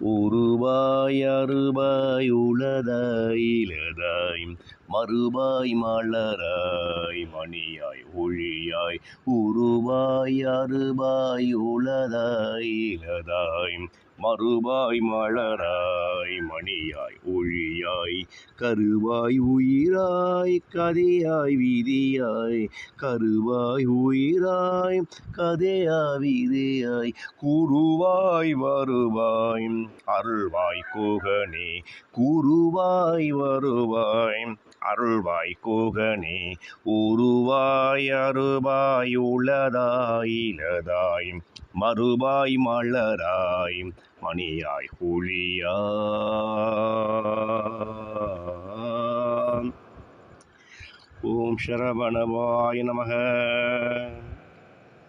உருவாய் அருபாய் உளதாய் இலதாய் மறுவாய் மலராய் மணியாய் ஒழியாய் உருவாய் அருபாய் உளதாய் இலதாய் மறுபாய் மலராய் மணியாய் ஒழியாய் கருவாய் உயிராய் கதையாய் விதியாய் கருவாய் உயிராய் கதையாய் விதியாய் குருவாய் வருவாய் அருள்வாய் கோகனே குருவாய் வருவாய் அருள்வாய் கோகனே உருவாய் அருவாய் உளதாய் இலதாய் மறுவாய் மலராய் மணியாய் ஒளியாய் ஓம் சரவணவாய நமக.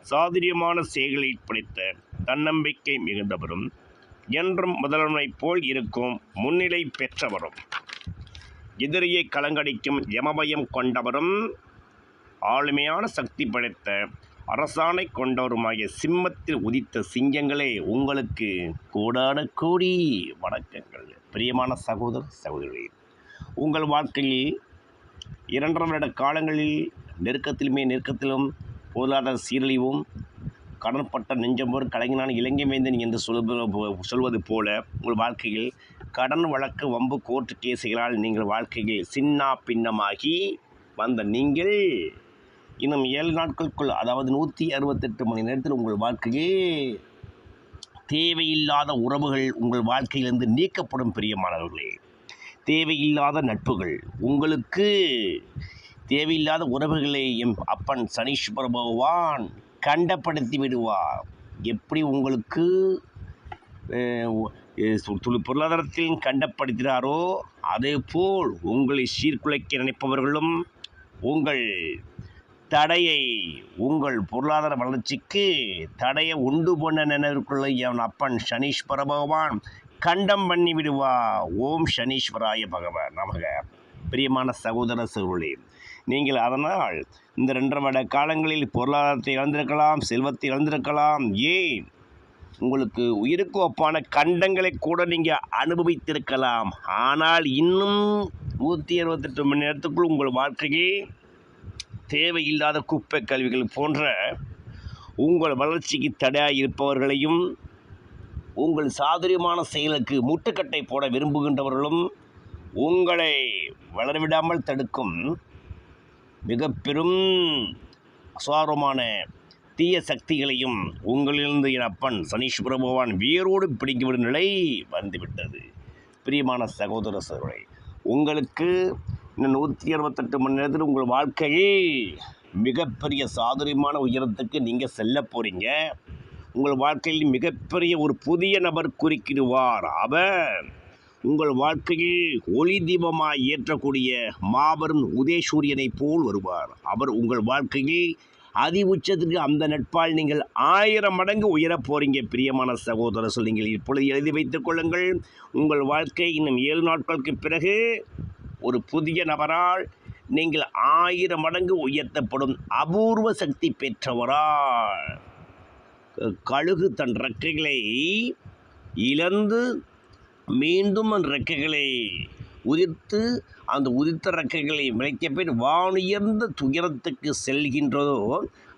சாதுரியமான செயல்களை படைத்த தன்னம்பிக்கை மிகுந்தவரும் என்றும் முதல்வனைப் போல் இருக்கும் முன்னிலை பெற்றவரும் எதிரியை கலங்கடிக்கும் யமபயம் கொண்டவரும் ஆளுமையான சக்தி படைத்த அரசாணை கொண்டவருமாகிய சிம்மத்தில் உதித்த சிங்கங்களே உங்களுக்கு கோடான கோடி வணக்கங்கள். பிரியமான சகோதர சகோதரி உங்கள் வாழ்க்கையில் இரண்டரை வருட காலங்களில் நெருக்கத்திலுமே நெருக்கத்திலும் பொருளாதார சீரழிவும் கடன்பட்ட நெஞ்சம்போர் கலைஞனான இலங்கை வேந்தன் என்று சொல்வது போ- சொல்வது போல உங்கள் வாழ்க்கையில் கடன் வழக்கு வம்பு கோர்ட்டு கேசுகளால் நீங்கள் வாழ்க்கையில் சின்னா பின்னமாகி வந்த நீங்கள் இன்னும் ஏழு நாட்களுக்குள் அதாவது நூற்றி அறுபத்தெட்டு மணி நேரத்தில் உங்கள் வாழ்க்கையே தேவையில்லாத உறவுகள் உங்கள் வாழ்க்கையிலிருந்து நீக்கப்படும் பிரியமானவர்களே. தேவையில்லாத நட்புகள். உங்களுக்கு தேவையில்லாத உறவுகளை எம் அப்பன் சனீஸ்வர பகவான் கண்டப்படுத்தி விடுவார். எப்படி உங்களுக்கு அஹ், பொருளாதாரத்தில் கண்டப்படுத்தினாரோ அதே போல் உங்களை சீர்குலைக்க நினைப்பவர்களும் உங்கள் தடையை உங்கள் பொருளாதார வளர்ச்சிக்கு தடையை உண்டு பண்ண நினைவுக்குள்ள என் அப்பன் சனீஸ்வர பகவான் கண்டம் பண்ணி விடுவா. ஓம் சனீஸ்வராய பகவான் நமக. பிரியமான சகோதர சகோதரி நீங்கள் அதனால் இந்த ரெண்டரை வருட காலங்களில் பொருளாதாரத்தை இழந்திருக்கலாம் செல்வத்தை இழந்திருக்கலாம். ஏன்? உங்களுக்கு உயிருக்கு ஒப்பான கண்டங்களை கூட நீங்கள் அனுபவித்திருக்கலாம். ஆனால் இன்னும் நூற்றி அறுபத்தெட்டு மணி நேரத்துக்குள் உங்கள் வாழ்க்கையை தேவையில்லாத குப்பை கல்விகள் போன்ற உங்கள் வளர்ச்சிக்கு தடையாக இருப்பவர்களையும் உங்கள் சாதுரியமான செயலுக்கு முட்டுக்கட்டை போட விரும்புகின்றவர்களும் உங்களை வளரவிடாமல் தடுக்கும் மிக பெரும் அசாரமான தீய சக்திகளையும் உங்களிலிருந்து என் அப்பன் சனீஸ்வர பகவான் வேரோடு பிடிக்கிவிடும் நிலை வந்துவிட்டது. பிரியமான சகோதர சகோதரி உங்களுக்கு இன்னும் நூற்றி அறுபத்தெட்டு மணி நேரத்தில் உங்கள் வாழ்க்கையில் மிகப்பெரிய சாதுரியமான உயரத்துக்கு நீங்கள் செல்ல போகிறீங்க உங்கள் வாழ்க்கையில் மிகப்பெரிய ஒரு புதிய நபர் குறிக்கிடுவார் அவர். உங்கள் வாழ்க்கையில் ஒளி தீபமாக ஏற்றக்கூடிய மாபெரும் உதயசூரியனை போல் வருவார். அவர் உங்கள் வாழ்க்கையில் அதி உச்சத்திற்கு அந்த நட்பால் நீங்கள் ஆயிரம் மடங்கு உயரப் போகிறீங்க பிரியமான சகோதரர் நீங்கள் இப்பொழுது எழுதி வைத்துக் கொள்ளுங்கள். உங்கள் வாழ்க்கை இன்னும் ஏழு நாட்களுக்கு பிறகு ஒரு புதிய நபரால் நீங்கள் ஆயிரம் மடங்கு உயர்த்தப்படும் அபூர்வ சக்தி பெற்றவரால். கழுகு தன் ரெக்கைகளை இழந்து மீண்டும் அந்த ரெக்கைகளை உதிர்த்து அந்த உதிர்த்த ரெக்கைகளை விளைக்க பின் வானுயர்ந்த துயரத்துக்கு செல்கின்றதோ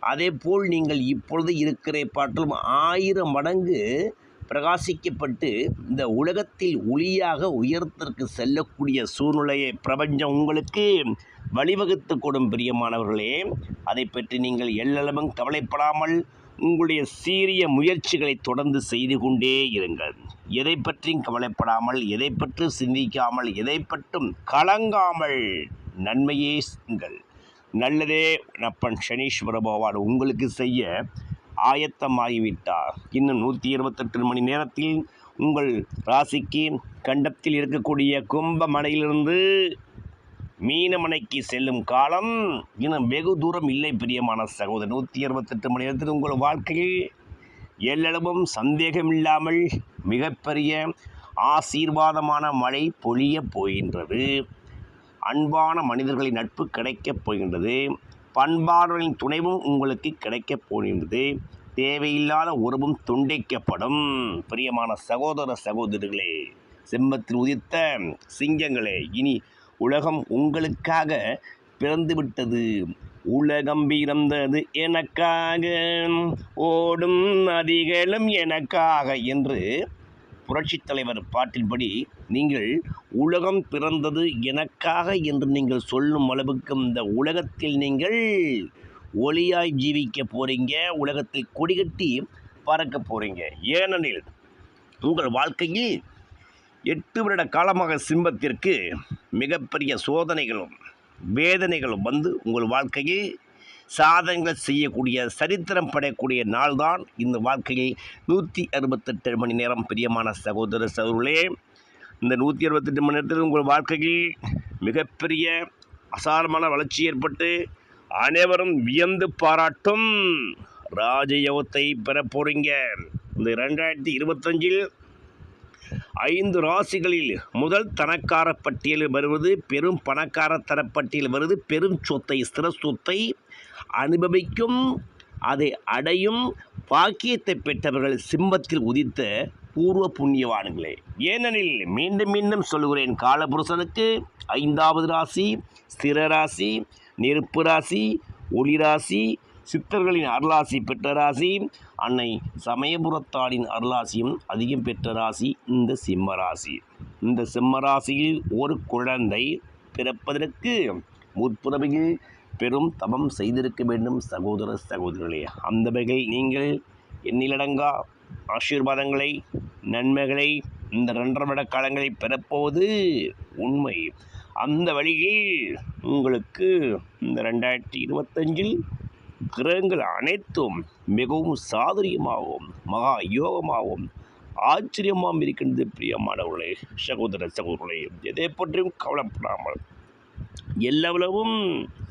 அதே போல் நீங்கள் இப்பொழுது இருக்கிற பாட்டிலும் ஆயிரம் மடங்கு பிரகாசிக்கப்பட்டு இந்த உலகத்தில் ஒளியாக உயரத்திற்கு செல்லக்கூடிய சூழ்நிலையை பிரபஞ்சம் உங்களுக்கு வழிவகுத்து கொடும் பிரியமானவர்களே. அதை பற்றி நீங்கள் எல்லளவும் கவலைப்படாமல் உங்களுடைய சீரிய முயற்சிகளை தொடர்ந்து செய்து கொண்டே இருங்கள். எதை பற்றியும் கவலைப்படாமல் எதை பற்றி சிந்திக்காமல் எதை பற்றும் கலங்காமல் நன்மையே செய்யுங்கள். நல்லதே அப்பன் சனீஸ்வர பகவான் உங்களுக்கு செய்ய ஆயத்தமாகிவிட்டார். இன்னும் நூற்றி இருபத்தெட்டு மணி நேரத்தில் உங்கள் ராசிக்கு கண்டத்தில் இருக்கக்கூடிய கும்பமனையிலிருந்து மீனமனைக்கு செல்லும் காலம் இன்னும் வெகு தூரம் இல்லை பிரியமான சகோதரர். நூற்றி அறுபத்தெட்டு மணி நேரத்தில் உங்கள் வாழ்க்கையில் எல்லளவும் சந்தேகமில்லாமல் மிகப்பெரிய ஆசீர்வாதமான மழை பொழியப் போகின்றது. அன்பான மனிதர்களின் நட்பு கிடைக்கப் போகின்றது. பண்பாளர்களின் துணைவும் உங்களுக்கு கிடைக்கப் போகின்றது. தேவையில்லாத உறவும் துண்டிக்கப்படும். பிரியமான சகோதர சகோதரிகளே சிம்மத்தில் உதித்த சிங்கங்களே இனி உலகம் உங்களுக்காக பிறந்துவிட்டது. உலகம் பிறந்தது எனக்காக ஓடும் நதிகளும் எனக்காக என்று புரட்சித் தலைவர் பாட்டின்படி நீங்கள் உலகம் பிறந்தது எனக்காக என்று நீங்கள் சொல்லும் அளவுக்கு இந்த உலகத்தில் நீங்கள் ஒளியாய் ஜீவிக்க போகிறீங்க உலகத்தில் கொடிகட்டி பறக்க போகிறீங்க ஏனெனில் உங்கள் வாழ்க்கையில் எட்டு வருட காலமாக சிம்பத்திற்கு மிகப்பெரிய சோதனைகளும் வேதனைகளும் வந்து உங்கள் வாழ்க்கையில் சாதனைகள் செய்யக்கூடிய சரித்திரம் படையக்கூடிய நாள்தான் இந்த வாழ்க்கையில் நூற்றி அறுபத்தெட்டு மணி நேரம் பிரியமான சகோதர சகோதரர்களே. இந்த நூற்றி அறுபத்தெட்டு மணி நேரத்தில் உங்கள் வாழ்க்கையில் மிகப்பெரிய அசாரமான வளர்ச்சி ஏற்பட்டு அனைவரும் வியந்து பாராட்டும் ராஜயோகத்தை பெற போகிறீங்க இந்த ரெண்டாயிரத்தி இருபத்தஞ்சில் ஐந்து ராசிகளில் முதல் தனக்கார பட்டியலில் வருவது பெரும் பணக்கார தரப்பட்டியல் வருவது பெரும் சொத்தை ஸ்திர சொத்தை அனுபவிக்கும் அதை அடையும் பாக்கியத்தை பெற்றவர்கள் சிம்மத்தில் உதித்த பூர்வ புண்ணியவான்களே. ஏனெனில் மீண்டும் மீண்டும் சொல்கிறேன் காலபுருஷனுக்கு ஐந்தாவது ராசி ஸ்திர ராசி நெருப்பு ராசி ஒளி ராசி சித்தர்களின் அருளாசி பெற்ற ராசி அன்னை சமயபுரத்தாளின் அருளாசியும் அதிகம் பெற்ற ராசி இந்த சிம்ம ராசி. இந்த சிம்ம ராசியில் ஒரு குழந்தை பிறப்பதற்கு முற்புறவையில் பெரும் தபம் செய்திருக்க வேண்டும் சகோதர சகோதரிகளே. அந்த வகையில் நீங்கள் எண்ணிலடங்கா ஆசீர்வாதங்களை நன்மைகளை இந்த ரெண்டரை விட காலங்களில் பெறப்போவது உண்மை. அந்த வழியில் உங்களுக்கு இந்த ரெண்டாயிரத்தி இருபத்தஞ்சில் கிரகங்கள் அனைத்தும் மிகவும் சாதுரியமாகவும் மகா யோகமாகவும் ஆச்சரியமாகவும் இருக்கின்றது பிரியமானவர்களே சகோதர சகோதரர்களே எதை பற்றியும் கவலைப்படாமல் எல்லவளவும்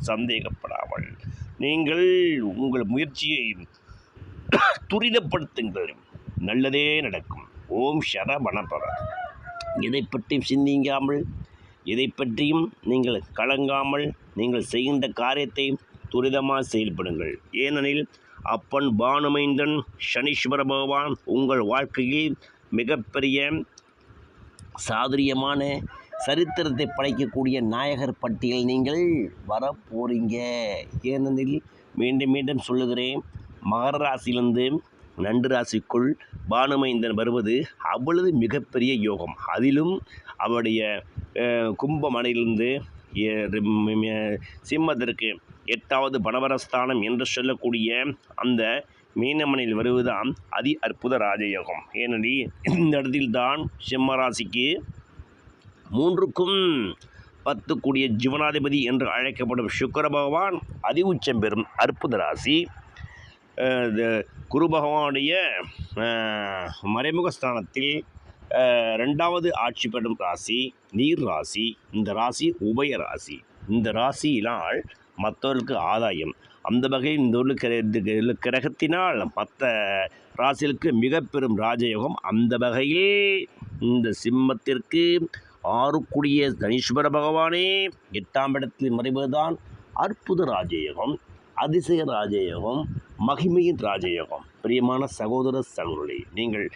சந்தேகப்படாமல் நீங்கள் உங்கள் முயற்சியை துரிதப்படுத்துங்கள். நல்லதே நடக்கும். ஓம் சரவணபவ. எதை பற்றியும் சிந்திக்காமல் எதை பற்றியும் நீங்கள் கலங்காமல் நீங்கள் செய்கின்ற காரியத்தை துரிதமாக செயல்படுங்கள். ஏனெனில் அப்பன் பானுமைந்தன் சனீஸ்வர பகவான் உங்கள் வாழ்க்கையில் மிகப்பெரிய சாதுரியமான சரித்திரத்தை படைக்கக்கூடிய நாயகர் பட்டியல் நீங்கள் வரப்போறீங்க. ஏனெனில் மீண்டும் மீண்டும் சொல்லுகிறேன். மகர ராசியிலிருந்து நண்டு ராசிக்குள் பானுமைந்தன் வருவது அவ்வளவு மிகப்பெரிய யோகம். அதிலும் அவருடைய கும்பமனையிலிருந்து ரிம்- சிம்மத்திற்கு எட்டாவது பணவரஸ்தானம் என்று சொல்லக்கூடிய அந்த மீனமனையில் வருவதுதான் அதி அற்புத ராஜயோகம். ஏனெனில் இந்த இடத்தில்தான் சிம்மராசிக்கு மூன்றுக்கும் பத்து கூடிய ஜீவனாதிபதி என்று அழைக்கப்படும் சுக்கர பகவான் அதி உச்சம் பெறும் அற்புத ராசி. குரு பகவானுடைய மறைமுக ஸ்தானத்தில் ரெண்டாவது ஆட்சி பெறும் ராசி நீர் ராசி இந்த ராசி உபய ராசி. இந்த ராசியினால் மற்றவர்களுக்கு ஆதாயம். அந்த வகையில் இந்த உள்ள கிரகத்தினால் மற்ற ராசிகளுக்கு மிக பெரும் ராஜயோகம். அந்த வகையில் இந்த சிம்மத்திற்கு ஆறுக்குடிய தனீஸ்வர பகவானே எட்டாம் இடத்தில் மறைவதுதான் அற்புத ராஜயோகம் அதிசய ராஜயோகம் மகிமையின் ராஜயோகம். பிரியமான சகோதர சகோதரி நீங்கள்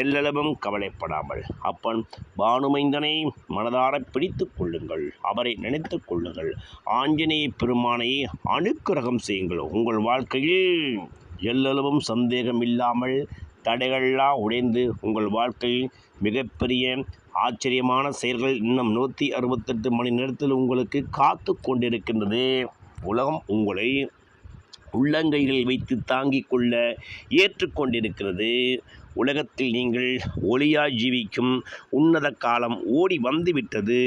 எல்லளவும் கவலைப்படாமல் அப்பன் பானுமைந்தனை மனதார பிடித்து கொள்ளுங்கள் அவரை நினைத்து கொள்ளுங்கள். ஆஞ்சநேய பெருமானை அனுக்கிரகம் செய்யுங்கள். உங்கள் வாழ்க்கையில் எல்லளவும் சந்தேகம் இல்லாமல் தடைகள்லாம் உடைந்து உங்கள் வாழ்க்கையில் மிகப்பெரிய ஆச்சரியமான செயல்கள் இன்னும் நூற்றி அறுபத்தெட்டு மணி நேரத்தில் உங்களுக்கு காத்து கொண்டிருக்கின்றது. உலகம் உங்களை உள்ளங்கைகளில் வைத்து தாங்கிக் கொள்ள ஏற்றுக்கொண்டிருக்கிறது உலகத்தில் நீங்கள் ஒளியாய் ஜீவிக்கும் உன்னத காலம் ஓடி வந்துவிட்டது.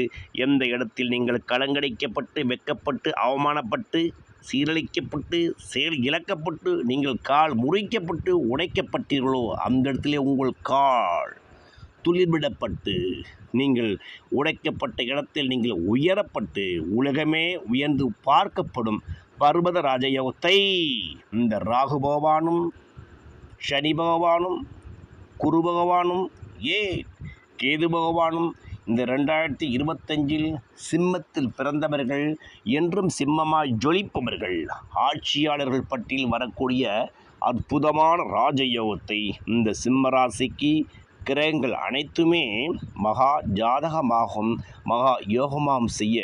எந்த இடத்தில் நீங்கள் கலங்கடிக்கப்பட்டு வெக்கப்பட்டு அவமானப்பட்டு சீரழிக்கப்பட்டு செயல் இழக்கப்பட்டு நீங்கள் கால் முறிக்கப்பட்டு உடைக்கப்பட்டீர்களோ அந்த இடத்திலே உங்கள் கால் துளிர்விடப்பட்டு நீங்கள் உடைக்கப்பட்ட இடத்தில் நீங்கள் உயரப்பட்டு உலகமே உயர்ந்து பார்க்கப்படும் பர்வத ராஜயோகத்தை இந்த ராகு பகவானும் சனி பகவானும் குரு பகவானும் ஏ கேது பகவானும் இந்த ரெண்டாயிரத்தி இருபத்தஞ்சில் சிம்மத்தில் பிறந்தவர்கள் என்றும் சிம்மமாய் ஜொலிப்பவர்கள் ஆட்சியாளர்கள் பட்டியல் வரக்கூடிய அற்புதமான ராஜயோகத்தை இந்த சிம்ம ராசிக்கு கிரகங்கள் அனைத்துமே மகா ஜாதகமாகும் மகா யோகமாம் செய்ய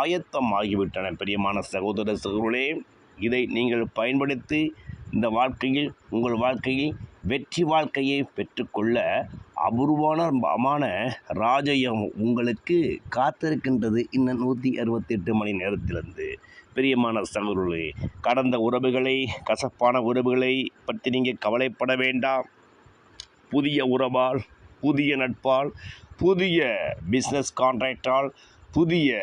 ஆயத்தம் ஆகிவிட்டன. பிரியமான சகோதர சகோதரே இதை நீங்கள் பயன்படுத்தி இந்த வாழ்க்கையில் உங்கள் வாழ்க்கையில் வெற்றி வாழ்க்கையை பெற்றுக்கொள்ள அபூர்வமான ராஜயோகம் உங்களுக்கு காத்திருக்கின்றது. இன்னும் நூற்றி அறுபத்தெட்டு மணி நேரத்திலிருந்து. பிரியமான சகோதரர்களே கடந்த உறவுகளை கசப்பான உறவுகளை பற்றி நீங்கள் கவலைப்பட வேண்டாம். புதிய உறவால் புதிய நட்பால் புதிய பிஸ்னஸ் கான்ட்ராக்டால் புதிய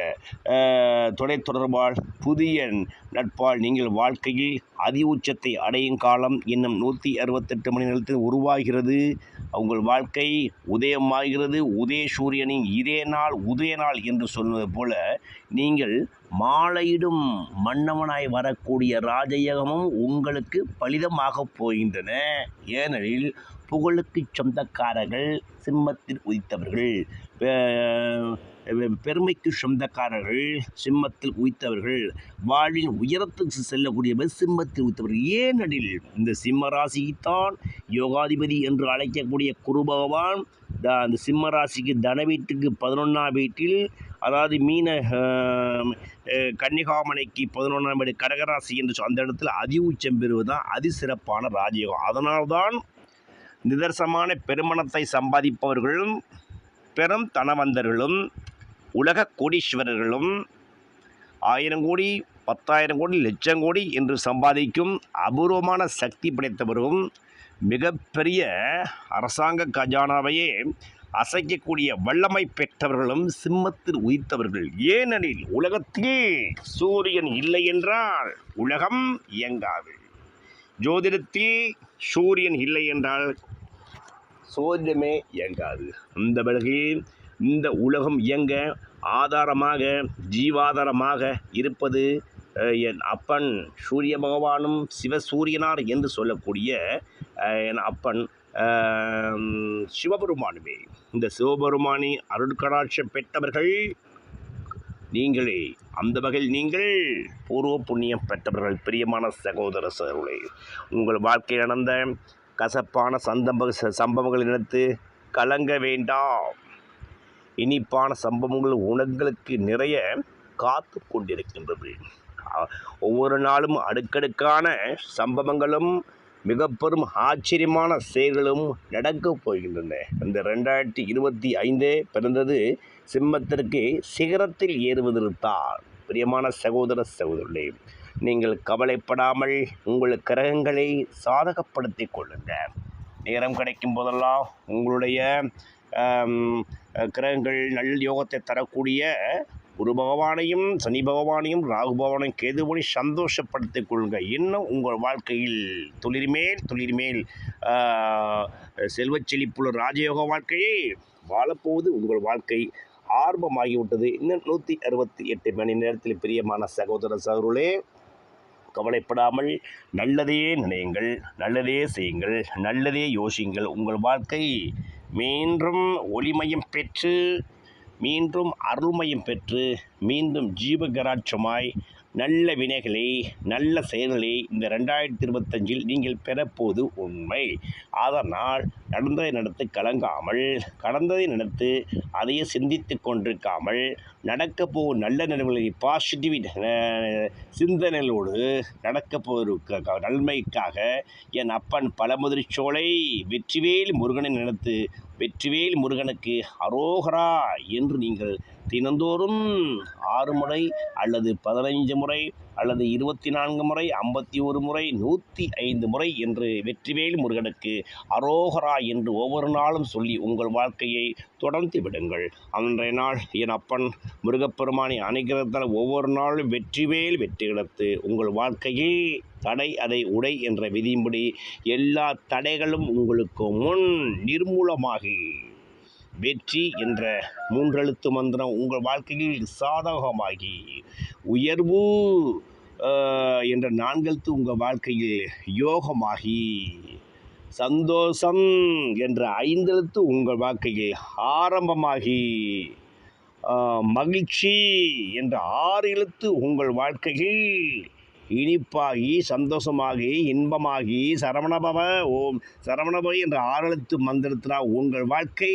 தொலை தொலைத்தொடர்பால் புதிய நட்பால் நீங்கள் வாழ்க்கையில் அதி உச்சத்தை அடையும் காலம் இன்னும் நூற்றி அறுபத்தெட்டு மணி நேரத்தில் உருவாகிறது. உங்கள் வாழ்க்கை உதயமாகிறது. உதய சூரியனின் இதே நாள் உதய நாள் என்று சொன்னது போல நீங்கள் மாலையிடும் மன்னவனாய் வரக்கூடிய ராஜயோகமும் உங்களுக்கு பலிதமாகப் போகின்றன. ஏனெனில் புகழுக்கு சொந்தக்காரர்கள் சிம்மத்தில் உதித்தவர்கள். பெருமைக்கு சொந்தக்காரர்கள் சிம்மத்தில் உயித்தவர்கள் வாழ்வின் உயரத்துக்கு செல்லக்கூடியவர் சிம்மத்தில் உயித்தவர்கள் ஏனெனில் இந்த சிம்ம ராசியைத்தான் யோகாதிபதி என்று அழைக்கக்கூடிய குரு பகவான் த- அந்த சிம்ம ராசிக்கு தன வீட்டுக்கு பதினொன்றாம் வீட்டில் அதாவது மீன கன்னிகாமனைக்கு பதினொன்றாம் வீடு கடகராசி என்று அந்த இடத்துல அதி உச்சம் பெறுவதுதான் அதி சிறப்பான ராஜயோகம். அதனால்தான் நிதர்சமான பெருமணத்தை சம்பாதிப்பவர்களும் பெரும் தனவந்தர்களும் உலக கோடீஸ்வரர்களும் ஆயிரம் கோடி பத்தாயிரம் கோடி லட்சம் கோடி என்று சம்பாதிக்கும் அபூர்வமான சக்தி படைத்தவரும் மிகப்பெரிய அரசாங்க கஜானாவையே அசைக்கக்கூடிய வல்லமை பெற்றவர்களும் சிம்மத்தில் உயிர்த்தவர்கள் ஏனெனில் உலகத்தில் சூரியன் இல்லை என்றால் உலகம் இயங்காது. ஜோதிடத்தில் சூரியன் இல்லை என்றால் சோதிடமே இயங்காது. அந்த பிறகு இந்த உலகம் இயங்க ஆதாரமாக ஜீவாதாரமாக இருப்பது என் அப்பன் சூரிய பகவானும் சிவசூரியனார் என்று சொல்லக்கூடிய என் அப்பன் சிவபெருமானுமே. இந்த சிவபெருமானி அருட்கடாட்சம் பெற்றவர்கள் நீங்களே. அந்த வகையில் நீங்கள் பூர்வ புண்ணியம் பெற்றவர்கள். பிரியமான சகோதர சகோதரே உங்கள் வாழ்க்கையில் நடந்த கசப்பான சந்தம்ப சம்பவங்கள் நினைத்து கலங்க வேண்டாம். இனிப்பான சம்பவங்கள் உணங்களுக்கு நிறைய காத்து கொண்டிருக்கின்றது. ஒவ்வொரு நாளும் அடுக்கடுக்கான சம்பவங்களும் மிக பெரும் ஆச்சரியமான செயல்களும் நடக்கப் போகின்றன. இந்த ரெண்டாயிரத்தி இருபத்தி ஐந்தே பிறந்தது சிம்மத்திற்கு சிகரத்தில் ஏறுவதற்கான் பிரியமான சகோதர சகோதரர்களே நீங்கள் கவலைப்படாமல் உங்கள் கிரகங்களை சாதகப்படுத்தி கொள்ளுங்கள். நேரம் கிடைக்கும் போதெல்லாம் உங்களுடைய கிரகங்கள் நல் யோகத்தை தரக்கூடிய குரு பகவானையும் சனி பகவானையும் ராகு பகவானையும் கேதுபடி சந்தோஷப்படுத்திக் கொள்ளுங்கள் இன்னும் உங்கள் வாழ்க்கையில் தொழில்மேல் தொழில்மேல் செல்வச் செழிப்புள்ள ராஜயோக வாழ்க்கையை வாழப்போவது உங்கள் வாழ்க்கை ஆர்வமாகிவிட்டது இன்னும் நூற்றி அறுபத்தி எட்டு மணி நேரத்தில் பிரியமான சகோதர சகோதரர்களே கவலைப்படாமல் நல்லதே நினையுங்கள் நல்லதே செய்யுங்கள் நல்லதே யோசியுங்கள். உங்கள் வாழ்க்கை மீண்டும் ஒளிமயம் பெற்று மீண்டும் அருள்மயம் பெற்று மீண்டும் ஜீவகராட்சமாய் நல்ல வினைகளை நல்ல செயல்களை இந்த ரெண்டாயிரத்தி இருபத்தஞ்சில் நீங்கள் பெறப்போது உண்மை. அதனால் நடந்ததை நடத்து கலங்காமல் கடந்ததை நடத்து அதையே சிந்தித்து கொண்டிருக்காமல் நடக்க போகும் நல்ல நிலைமைகளை பாசிட்டிவ் சிந்தனைகளோடு நடக்க போகிற நன்மைக்காக என் அப்பன் பழமுதிர்ச்சோலை வெற்றிவேல் முருகனை நினைத்து வெற்றிவேல் முருகனுக்கு அரோகரா என்று நீங்கள் தினந்தோறும் ஆறு முறை அல்லது பதினைஞ்சு முறை அல்லது இருபத்தி நான்கு முறை ஐம்பத்தி ஒரு முறை நூற்றி ஐந்து முறை என்று வெற்றிவேல் முருகனுக்கு அரோகரா என்று ஒவ்வொரு நாளும் சொல்லி உங்கள் வாழ்க்கையை தொடர்ந்து விடுங்கள். அன்றைய நாள் என் அப்பன் முருகப்பெருமானை அணுகிறதால் ஒவ்வொரு நாளும் வெற்றிவேல் வெற்றி கிடத்து உங்கள் வாழ்க்கையே தடை அதை உடை என்ற விதியின்படி எல்லா தடைகளும் உங்களுக்கு முன் நிர்மூலமாகி. வெற்றி என்ற மூன்றெழுத்து மந்திரம் உங்கள் வாழ்க்கையில் சாதகமாகி. உயர்வு என்ற நான்கெழுத்து உங்கள் வாழ்க்கையில் யோகமாகி. சந்தோஷம் என்ற ஐந்தெழுத்து உங்கள் வாழ்க்கையில் ஆரம்பமாகி மகிழ்ச்சி என்ற ஆறு எழுத்து உங்கள் வாழ்க்கையில் இனிப்பாகி சந்தோஷமாகி இன்பமாகி சரவணபவ ஓம் சரவணபவ என்ற ஆறெழுத்து மந்திரத்தினால் உங்கள் வாழ்க்கை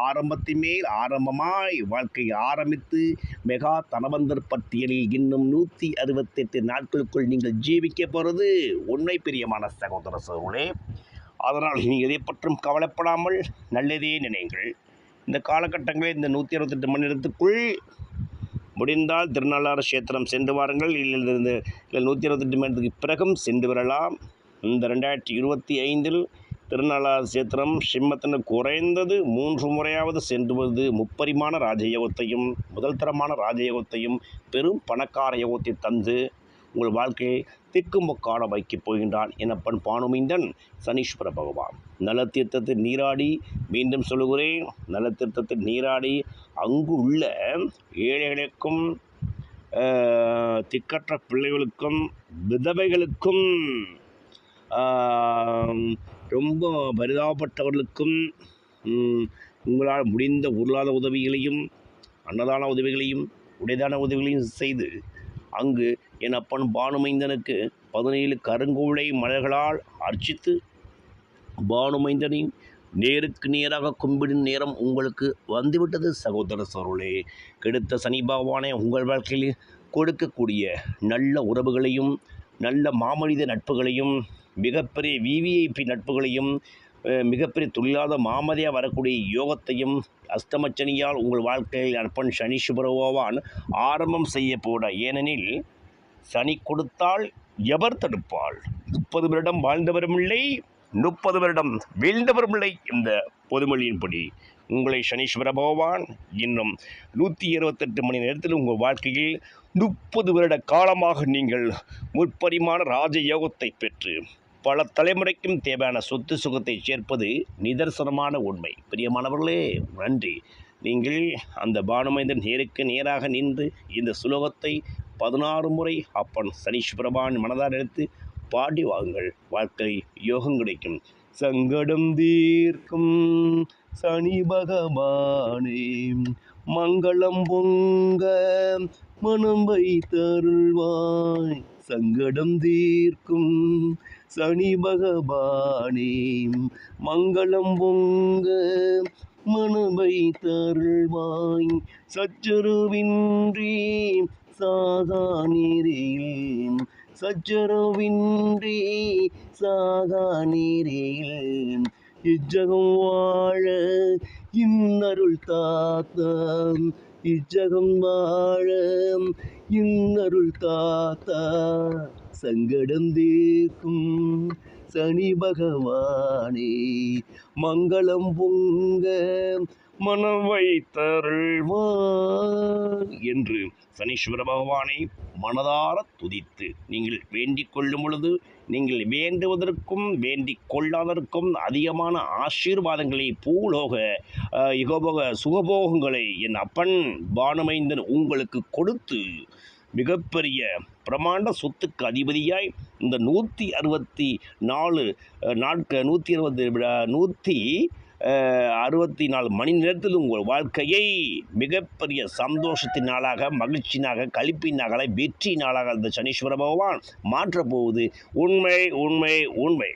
ஆரம்பத்தின் மேல் ஆரம்பமாய் வாழ்க்கை ஆரம்பித்து மெகா தனவந்தர் பட்டியலில் இன்னும் நூற்றி அறுபத்தெட்டு நாட்களுக்குள் நீங்கள் ஜீவிக்க போகிறது உண்மை பிரியமான சகோதர சோழே அதனால் நீங்கள் எதை பற்றும் கவலைப்படாமல் நல்லதே நினைங்கள் இந்த காலகட்டங்களில் இந்த நூற்றி அறுபத்தெட்டு மணி நேரத்துக்குள் முடிந்தால் திருநள்ளாறு கஷேத்திரம் சென்று வாருங்கள். இல்லை இந்த இல்லை நூற்றி அறுபத்தெட்டு மணி நேரத்துக்கு பிறகும் சென்று வரலாம். இந்த ரெண்டாயிரத்தி இருபத்தி ஐந்தில் திருநள்ளாறு சேத்திரம் சிம்மத்தின குறைந்தது மூன்று முறையாவது சென்று வந்து முப்பரிமான ராஜயோகத்தையும் முதல் தரமான ராஜயோகத்தையும் பெரும் பணக்கார யோகத்தை தந்து உங்கள் வாழ்க்கையை திக்குமுக்காட வைக்கப் போகின்றான் எனப்பன் பானுமைந்தன் சனீஸ்வர பகவான். நலத்தீர்த்தத்தில் நீராடி மீண்டும் சொல்லுகிறேன் நலத்தீர்த்தத்தில் நீராடி அங்கு உள்ள ஏழைகளுக்கும் திக்கற்ற பிள்ளைகளுக்கும் விதவைகளுக்கும் ரொம்ப பரிதாபப்பட்டவர்களுக்கும் உங்களால் முடிந்த பொருளாதார உதவிகளையும் அன்னதான உதவிகளையும் உடைதான உதவிகளையும் செய்து அங்கு என் அப்பன் பானுமைந்தனுக்கு பதினேழு கருங்கோளை மலர்களால் அர்ச்சித்து பானுமைந்தனை நேருக்கு நேராக கும்பிடும் நேரம் உங்களுக்கு வந்துவிட்டது சகோதர சருளே கெடுத்த சனி பகவானை உங்கள் வாழ்க்கையில் கொடுக்கக்கூடிய நல்ல உறவுகளையும் நல்ல மாமனித நட்புகளையும் மிகப்பெரிய விவிஐபி நட்புகளையும் மிகப்பெரிய தொழிலாத மாமதியாக வரக்கூடிய யோகத்தையும் அஸ்தமச்சனியால் உங்கள் வாழ்க்கையில் அர்ப்பன் சனி சுபரவான் ஆரம்பம் செய்ய போட ஏனெனில் சனி கொடுத்தால் எவர் தடுப்பாள்? முப்பது வருடம் வாழ்ந்தவரும் இல்லை முப்பது வருடம் வீழ்ந்தவரும் இல்லை இந்த பொதுமொழியின்படி. உங்களை சனீஸ்வர பகவான் இன்னும் நூற்றி இருபத்தெட்டு மணி நேரத்தில் உங்கள் வாழ்க்கையில் முப்பது வருட காலமாக நீங்கள் முற்பரிமாண ராஜயோகத்தை பெற்று பல தலைமுறைக்கும் தேவையான சொத்து சுகத்தை சேர்ப்பது நிதர்சனமான உண்மை. பிரியமானவர்களே நன்றி. நீங்கள் அந்த பானுமைந்தன் நேருக்கு நேராக நின்று இந்த சுலோகத்தை பதினாறு முறை அப்பன் சனீஸ்வரபான் மனதார் எடுத்து பாடி வாங்குங்கள். வாழ்க்கை யோகம் கிடைக்கும். சங்கடம் தீர்க்கும். சனி பகவானே மங்களம் பொங்க மனம் வைத்தருள்வாய். சங்கடம் தீர்க்கும். சனி பகவானே மங்களம் பொங்க மனம் தருள்வாய் சச்சருவின்றி சாகா நீரில் சச்சரவின்றி சாகா நீரில் இஜகம் வாழ இன்னருள் தாத்தம் இஜகம் வாழ இன்னருள் தாத்தா சங்கடம் தீர்க்கும் சனி பகவானே மங்களம் பொங்க மனம் வைத்தருள்வார் என்று சனீஸ்வர பகவானை மனதார துதித்து நீங்கள் வேண்டிக் கொள்ளும் பொழுது நீங்கள் வேண்டுவதற்கும் வேண்டிக் கொள்ளாததற்கும் அதிகமான ஆசீர்வாதங்களை பூலோக யுகபோக சுகபோகங்களை என் அப்பன் பானுமைந்தன் உங்களுக்கு கொடுத்து மிகப்பெரிய பிரமாண்ட சொத்துக்கு அதிபதியாய் இந்த நூற்றி அறுபத்தி நாலு நாட்க நூற்றி அறுபது நூற்றி அறுபத்தி நாலு மணி நேரத்தில் உங்கள் வாழ்க்கையை மிகப்பெரிய சந்தோஷத்தின் நாளாக மகிழ்ச்சியினாக கழிப்பின் நாளாக வெற்றி நாளாக அந்த சனீஸ்வர பகவான் மாற்றப்போவது உண்மை உண்மை உண்மை.